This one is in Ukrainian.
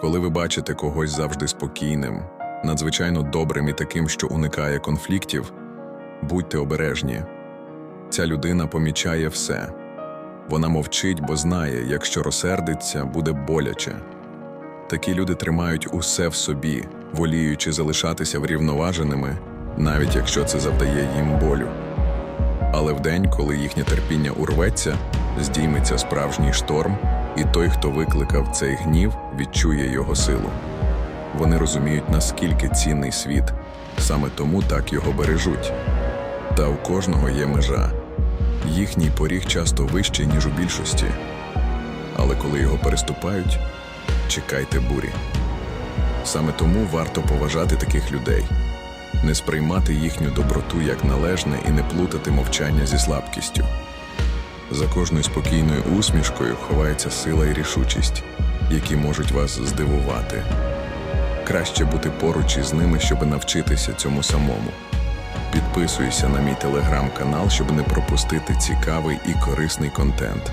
Коли ви бачите когось завжди спокійним, надзвичайно добрим і таким, що уникає конфліктів, будьте обережні. Ця людина помічає все. Вона мовчить, бо знає, якщо розсердиться, буде боляче. Такі люди тримають усе в собі, воліючи залишатися врівноваженими, навіть якщо це завдає їм болю. Але вдень, коли їхнє терпіння урветься, здійметься справжній шторм, і той, хто викликав цей гнів, відчує його силу. Вони розуміють, наскільки цінний світ, саме тому так його бережуть. Та у кожного є межа. Їхній поріг часто вищий, ніж у більшості. Але коли його переступають, чекайте бурі. Саме тому варто поважати таких людей, не сприймати їхню доброту як належне і не плутати мовчання зі слабкістю. За кожною спокійною усмішкою ховається сила і рішучість, які можуть вас здивувати. Краще бути поруч із ними, щоб навчитися цьому самому. Підписуйся на мій телеграм-канал, щоб не пропустити цікавий і корисний контент.